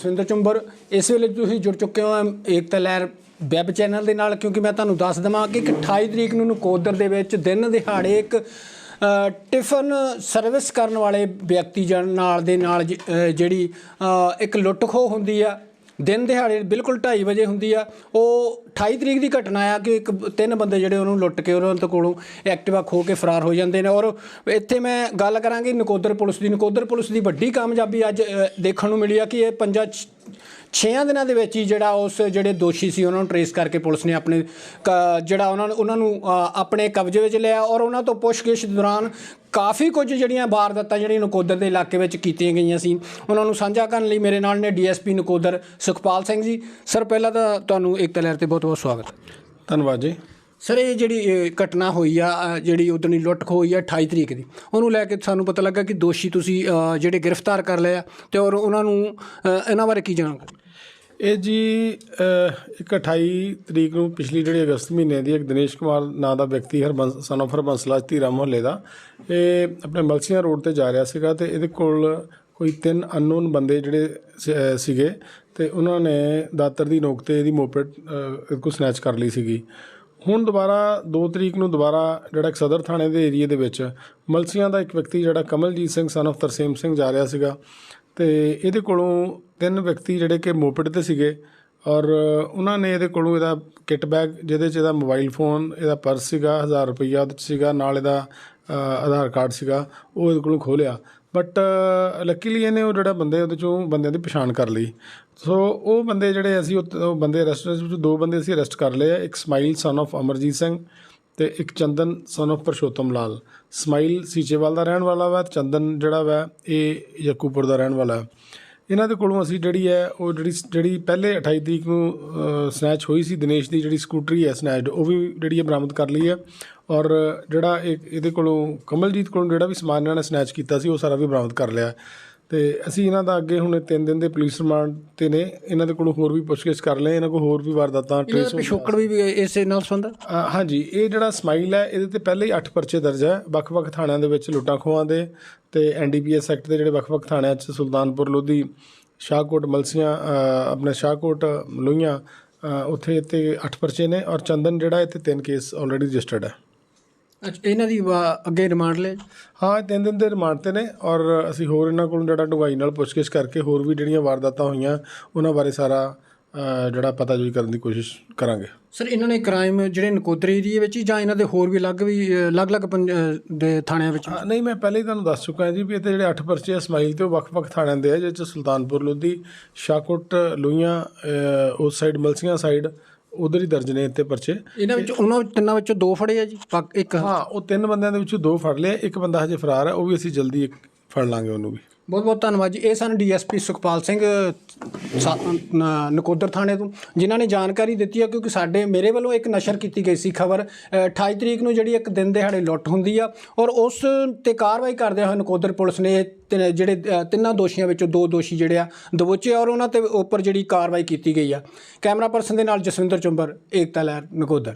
ਜਸਵਿੰਦਰ ਚੁੰਬਰ, ਇਸ ਵੇਲੇ ਤੁਸੀਂ ਜੁੜ ਚੁੱਕੇ ਹੋ ਏਕਤਾ ਲਹਿਰ ਵੈਬ ਚੈਨਲ ਦੇ ਨਾਲ, ਕਿਉਂਕਿ ਮੈਂ ਤੁਹਾਨੂੰ ਦੱਸ ਦਵਾਂ ਕਿ ਇੱਕ 28 ਤਰੀਕ ਨੂੰ ਨਕੋਦਰ ਦੇ ਵਿੱਚ ਦਿਨ ਦਿਹਾੜੇ ਇੱਕ ਟਿਫਨ ਸਰਵਿਸ ਕਰਨ ਵਾਲੇ ਵਿਅਕਤੀ ਜਨ ਨਾਲ ਦੇ ਨਾਲ ਜਿਹੜੀ ਇੱਕ ਲੁੱਟ ਖੋਹ ਹੁੰਦੀ ਆ। ਦਿਨ ਦਿਹਾੜੇ ਬਿਲਕੁਲ 2:30 ਵਜੇ ਹੁੰਦੀ ਆ। ਉਹ 28 ਤਰੀਕ ਦੀ ਘਟਨਾ ਆ ਕਿ ਇੱਕ ਤਿੰਨ ਬੰਦੇ ਜਿਹੜੇ ਉਹਨੂੰ ਲੁੱਟ ਕੇ ਉਹਨਾਂ ਤੋਂ ਕੋਲੋਂ ਐਕਟਿਵਾ ਖੋ ਕੇ ਫਰਾਰ ਹੋ ਜਾਂਦੇ ਨੇ। ਔਰ ਇੱਥੇ ਮੈਂ ਗੱਲ ਕਰਾਂਗੀ ਨਕੋਦਰ ਪੁਲਿਸ ਦੀ। ਨਕੋਦਰ ਪੁਲਿਸ ਦੀ ਵੱਡੀ ਕਾਮਯਾਬੀ ਅੱਜ ਦੇਖਣ ਨੂੰ ਮਿਲੀ ਆ ਕਿ ਇਹ ਪੰਜਾਂ ਛ- ਛੇਆਂ ਦਿਨਾਂ ਦੇ ਵਿੱਚ ਹੀ ਜਿਹੜਾ ਉਸ ਜਿਹੜੇ ਦੋਸ਼ੀ ਸੀ ਉਹਨਾਂ ਨੂੰ ਟਰੇਸ ਕਰਕੇ ਪੁਲਿਸ ਨੇ ਆਪਣੇ ਜਿਹੜਾ ਉਹਨਾਂ ਨੂੰ ਉਹਨਾਂ ਨੂੰ ਆਪਣੇ ਕਬਜ਼ੇ ਵਿੱਚ ਲਿਆ ਔਰ ਉਹਨਾਂ ਤੋਂ ਪੁੱਛਗਿੱਛ ਦੌਰਾਨ ਕਾਫੀ ਕੁਝ ਜਿਹੜੀਆਂ ਵਾਰਦਾਤਾਂ ਜਿਹੜੀਆਂ ਨਕੋਦਰ ਦੇ ਇਲਾਕੇ ਵਿੱਚ ਕੀਤੀਆਂ ਗਈਆਂ ਸੀ। ਉਹਨਾਂ ਨੂੰ ਸਾਂਝਾ ਕਰਨ ਲਈ ਮੇਰੇ ਨਾਲ ਨੇ ਡੀਐਸਪੀ ਨਕੋਦਰ ਸੁਖਪਾਲ ਸਿੰਘ ਜੀ। ਸਰ ਪਹਿਲਾਂ ਤਾਂ ਤੁਹਾਨੂੰ ਇੱਕ ਤਲੇਰ ਤੇ ਬਹੁਤ ਬਹੁਤ ਸਵਾਗਤ। ਧੰਨਵਾਦ ਜੀ। ਸਰ ਇਹ ਜਿਹੜੀ ਘਟਨਾ ਹੋਈ ਆ ਜਿਹੜੀ ਉਦੋਂ ਦੀ ਲੁੱਟ ਖੋਹ ਹੋਈ ਆ 28 ਤਰੀਕ ਦੀ ਉਹਨੂੰ ਲੈ ਕੇ ਸਾਨੂੰ ਪਤਾ ਲੱਗਾ ਕਿ ਦੋਸ਼ੀ ਤੁਸੀਂ ਜਿਹੜੇ ਗ੍ਰਿਫਤਾਰ ਕਰ ਲਏ ਆ ਤੇ ਔਰ ਉਹਨਾਂ ਨੂੰ ਇਹਨਾਂ ਬਾਰੇ ਕੀ ਜਾਣਕਾਰੀ? ਇਹ ਜੀ ਇੱਕ 28 ਤਰੀਕ ਨੂੰ ਪਿਛਲੀ ਜਿਹੜੀ ਅਗਸਤ ਮਹੀਨੇ ਦੀ ਇੱਕ ਦਿਨੇਸ਼ ਕੁਮਾਰ ਨਾਂ ਦਾ ਵਿਅਕਤੀ ਹਰਬੰਸ ਸਨ of ਹਰਬੰਸਲਾਜ ਧੀਰਾ ਮੁਹੱਲੇ ਦਾ, ਇਹ ਆਪਣੇ ਮਲਸੀਆਂ ਰੋਡ ਤੇ ਜਾ ਰਿਹਾ ਸੀਗਾ ਤੇ ਇਹਦੇ ਕੋਲ ਕੋਈ ਤਿੰਨ ਅਨਨੋਨ ਬੰਦੇ ਜਿਹੜੇ ਸੀਗੇ ਤੇ ਉਹਨਾਂ ਨੇ ਦਾਤਰ ਦੀ ਨੋਕ ਤੇ ਇਹਦੀ ਮੋਪੇਟ ਇਹਦੇ ਕੋਲ ਸਨੈਚ ਕਰ ਲਈ ਸੀਗੀ। ਹੁਣ ਦੁਬਾਰਾ 2 ਤਰੀਕ ਨੂੰ ਦੁਬਾਰਾ ਜਿਹੜਾ ਇੱਕ ਸਦਰ ਥਾਣੇ ਦੇ ਏਰੀਏ ਦੇ ਵਿੱਚ ਮਲਸੀਆਂ ਦਾ ਇੱਕ ਵਿਅਕਤੀ ਜਿਹੜਾ ਕਮਲਜੀਤ ਸਿੰਘ ਸਨ of ਤਰਸੇਮ ਸਿੰਘ ਜਾ ਰਿਹਾ ਸੀਗਾ ਅਤੇ ਇਹਦੇ ਕੋਲੋਂ ਤਿੰਨ ਵਿਅਕਤੀ ਜਿਹੜੇ ਕਿ ਮੋਪਿਡ ਤੇ ਸੀਗੇ ਔਰ ਉਹਨਾਂ ਨੇ ਇਹਦੇ ਕੋਲੋਂ ਇਹਦਾ ਕਿੱਟ ਬੈਗ, ਜਿਹਦੇ 'ਚ ਇਹਦਾ ਮੋਬਾਈਲ ਫੋਨ, ਇਹਦਾ ਪਰਸ ਸੀਗਾ 1000 ਰੁਪਈਆ ਉਹਦੇ 'ਚ ਸੀਗਾ, ਨਾਲ ਇਹਦਾ ਆਧਾਰ ਕਾਰਡ ਸੀਗਾ, ਉਹ ਇਹਦੇ ਕੋਲੋਂ ਖੋਲਿਆ। ਬਟ ਲੱਕੀਲੀ ਇਹਨੇ ਉਹ ਜਿਹੜਾ ਬੰਦੇ ਉਹਦੇ ਚੋਂ ਬੰਦਿਆਂ ਦੀ ਪਛਾਣ ਕਰ ਲਈ। ਸੋ ਉਹ ਬੰਦੇ ਜਿਹੜੇ ਅਸੀਂ ਉਹ ਉਹ ਬੰਦੇ ਅਰੈਸਟ ਵਿੱਚ ਦੋ ਬੰਦੇ ਅਸੀਂ ਅਰੈਸਟ ਕਰ ਲਏ ਇੱਕ smile son of Amarjit Singh ਤੇ ਇੱਕ ਚੰਦਨ ਸਨ of ਪਰਸ਼ੋਤਮ ਲਾਲ। ਸਮਾਈਲ ਸੀਚੇਵਾਲ ਦਾ ਰਹਿਣ ਵਾਲਾ ਵਾ ਚੰਦਨ ਜਿਹੜਾ ਵਾ, ਇਹ ਯਕੂਪੁਰ ਦਾ ਰਹਿਣ ਵਾਲਾ। ਹੈ ਇਹਨਾਂ ਦੇ ਕੋਲੋਂ ਅਸੀਂ ਜਿਹੜੀ ਹੈ, ਉਹ ਜਿਹੜੀ ਜਿਹੜੀ ਪਹਿਲੇ 28 ਤਰੀਕ ਨੂੰ ਸਨੈਚ ਹੋਈ ਸੀ, ਦਿਨੇਸ਼ ਦੀ ਜਿਹੜੀ ਸਕੂਟਰੀ ਹੈ ਸਨੈਚਡ ਉਹ ਵੀ ਜਿਹੜੀ ਹੈ ਬਰਾਮਦ ਕਰ ਲਈ ਹੈ। ਔਰ ਜਿਹੜਾ ਇਹ, ਇਹਦੇ ਕੋਲੋਂ ਕਮਲਜੀਤ ਕੋਲੋਂ ਜਿਹੜਾ ਵੀ ਸਮਾਨ ਇਹਨਾਂ ਨੇ ਸਨੈਚ ਕੀਤਾ ਸੀ, ਉਹ ਸਾਰਾ ਵੀ ਬਰਾਮਦ ਕਰ ਲਿਆ। ਤੇ ਅਸੀਂ ਇਹਨਾਂ ਦਾ ਅੱਗੇ ਹੁਣ 3 ਦਿਨ ਦੇ ਪੁਲਿਸ ਰਿਮਾਂਡ ਤੇ ਨੇ ਇਹਨਾਂ ਦੇ ਕੋਲੋਂ ਹੋਰ ਵੀ ਪੁੱਛਗਿੱਛ ਕਰ ਲਏ ਇਹਨਾਂ ਕੋਲ ਹੋਰ ਵੀ ਵਾਰਦਾਤਾਂ ਟ੍ਰੇਸ ਦਾ ਪਿਛੋਕੜ ਵੀ ਇਸੇ ਨਾਲ ਸੰਬੰਧ ਹਾਂਜੀ ਇਹ ਜਿਹੜਾ ਸਮਾਈਲ ਹੈ ਇਹਦੇ ਤੇ ਪਹਿਲੇ ਹੀ 8 ਪਰਚੇ ਦਰਜ ਹੈ ਵੱਖ-ਵੱਖ ਥਾਣਿਆਂ ਦੇ ਵਿੱਚ ਲੁੱਟਾਂ ਖੋਹਾਂ ਦੇ ਤੇ ਐਨਡੀਪੀਐਸ ਐਕਟ ਦੇ ਜਿਹੜੇ ਵੱਖ-ਵੱਖ ਥਾਣਿਆਂ 'ਚ ਸੁਲਤਾਨਪੁਰ ਲੋਧੀ ਸ਼ਾਹਕੋਟ ਮਲਸੀਆਂ ਆਪਣੇ ਸ਼ਾਹਕੋਟ ਲੋਹੀਆਂ ਉੱਥੇ ਤੇ 8 ਪਰਚੇ ਨੇ ਔਰ ਚੰਦਨ ਜਿਹੜਾ ਇੱਥੇ ਤਿੰਨ ਕੇਸ ਆਲਰੇਡੀ ਰਜਿਸਟਰਡ ਹੈ। ਅੱਛਾ ਇਹਨਾਂ ਦੀ ਵਾ- ਅੱਗੇ ਰਿਮਾਂਡ ਲੈ? ਹਾਂ ਤਿੰਨ ਦਿਨ ਦੇ ਰਿਮਾਂਡ ਤੇ ਨੇ ਔਰ ਅਸੀਂ ਹੋਰ ਇਹਨਾਂ ਕੋਲੋਂ ਜਿਹੜਾ ਡੂੰਘਾਈ ਨਾਲ ਪੁੱਛਗਿੱਛ ਕਰਕੇ ਹੋਰ ਵੀ ਜਿਹੜੀਆਂ ਵਾਰਦਾਤਾਂ ਹੋਈਆਂ ਉਹਨਾਂ ਬਾਰੇ ਸਾਰਾ ਅ, ਜਿਹੜਾ ਪਤਾ ਜੋਈ ਕਰਨ ਦੀ ਕੋਸ਼ਿਸ਼ ਕਰਾਂਗੇ। ਸਰ ਇਹਨਾਂ ਨੇ ਕ੍ਰਾਈਮ ਜਿਹੜੇ ਨਕੋਦਰ ਏਰੀਏ ਵਿੱਚ ਹੀ ਜਾਂ ਇਹਨਾਂ ਦੇ ਹੋਰ ਵੀ ਅਲੱਗ ਵੀ ਅ, ਅਲੱਗ-ਅਲੱਗ ਪੰਜ- ਅ, ਦੇ ਥਾਣਿਆਂ ਵਿੱਚ? ਹਾਂ, ਨਹੀਂ ਮੈਂ ਪਹਿਲੇ ਹੀ ਤੁਹਾਨੂੰ ਦੱਸ ਚੁੱਕਾ ਹਾਂ ਜੀ ਵੀ ਇੱਥੇ ਜਿਹੜੇ 8 ਪਰਚੇ ਆ ਸਮਾਈਲ ਤੇ ਉਹ ਵੱਖ-ਵੱਖ ਥਾਣਿਆਂ ਦੇ ਆ ਜਿਹਦੇ ਚ ਸੁਲਤਾਨਪੁਰ ਲੋਧੀ ਸ਼ਾਹਕੋਟ ਲੋਹੀਆਂ ਉਸ ਸਾਈਡ ਮਲਸੀਆਂ ਸਾਈਡ ਉਧਰ ਹੀ ਦਰਜ ਨੇ ਇੱਥੇ ਪਰਚੇ। ਇਹਨਾਂ ਵਿੱਚ ਉਹਨਾਂ ਤਿੰਨਾਂ ਵਿੱਚੋਂ ਦੋ ਫੜੇ ਆ ਜੀ ਇੱਕ। ਹਾਂ ਉਹ ਤਿੰਨ ਬੰਦਿਆਂ ਦੇ ਵਿੱਚੋਂ ਦੋ ਫੜ ਲਏ ਇੱਕ ਬੰਦਾ ਹਜੇ ਫਰਾਰ ਹੈ ਉਹ ਵੀ ਅਸੀਂ ਜਲਦੀ ਫੜ ਲਾਂਗੇ ਉਹਨੂੰ ਵੀ। ਬਹੁਤ ਬਹੁਤ ਧੰਨਵਾਦ ਜੀ। ਇਹ ਸਨ ਡੀਐਸਪੀ ਸੁਖਪਾਲ ਸਿੰਘ, ਸਾ- ਨਕੋਦਰ ਥਾਣੇ ਤੋਂ, ਜਿਨ੍ਹਾਂ ਨੇ ਜਾਣਕਾਰੀ ਦਿੱਤੀ ਹੈ ਕਿਉਂਕਿ ਸਾਡੇ, ਮੇਰੇ ਵੱਲੋਂ ਇੱਕ ਨਸ਼ਰ ਕੀਤੀ ਗਈ ਸੀ ਖਬਰ। 28 ਤਰੀਕ ਨੂੰ ਜਿਹੜੀ ਇੱਕ ਦਿਨ ਦਿਹਾੜੇ ਲੁੱਟ ਹੁੰਦੀ ਆ ਔਰ ਉਸ ਤੇ ਕਾਰਵਾਈ ਕਰਦੇ ਹੋਏ ਨਕੋਦਰ ਪੁਲਿਸ ਨੇ ਤਿੰਨ- ਜਿਹੜੇ ਤਿੰਨਾਂ ਦੋਸ਼ੀਆਂ ਵਿੱਚੋਂ ਦੋ ਦੋਸ਼ੀ ਜਿਹੜੇ ਆ, ਦਬੋਚੇ ਔਰ ਉਹਨਾਂ ਤੇ ਉੱਪਰ ਜਿਹੜੀ ਕਾਰਵਾਈ ਕੀਤੀ ਗਈ ਆ। ਕੈਮਰਾ ਪਰਸਨ ਦੇ ਨਾਲ ਜਸਵਿੰਦਰ ਚੁੰਬਰ, ਏਕਤਾ ਲਹਿਰ, ਨਕੋਦਰ।